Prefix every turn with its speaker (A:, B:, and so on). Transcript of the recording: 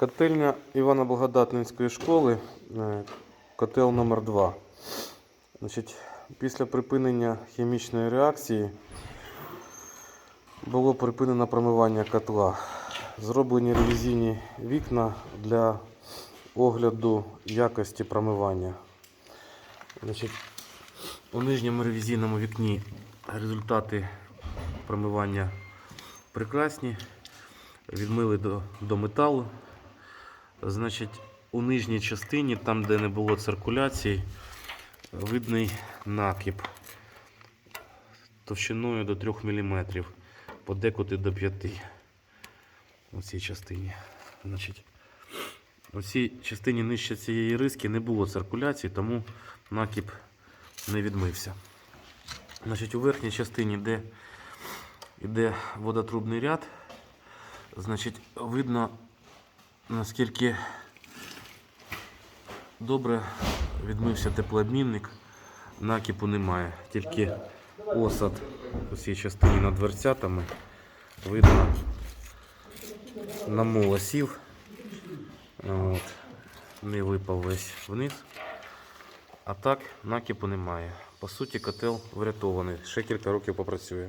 A: Котельня Івана Благодатницької школи, е, котел номер 2 Значить, після припинення хімічної реакції було припинено промивання котла. Зроблені ревізійні вікна для огляду якості промивання. Значить, у нижньому ревізійному вікні результати промивання прекрасні. Відмили до, до металу. Значить, у нижній частині, там де не було циркуляції, видний накіп товщиною до 3 мм, подекуди до 5 у цій частині. Значить, у цій частині нижче цієї риски не було циркуляції, тому накіп не відмився. Значить, у верхній частині, де йде водотрубний ряд, значить, видно, наскільки добре відмився теплообмінник, накипу немає. Тільки осад у цій частині над дверцятами видно намула сів. От. Не випав весь вниз. А так накипу немає. По суті, котел врятований. Ще кілька років попрацює.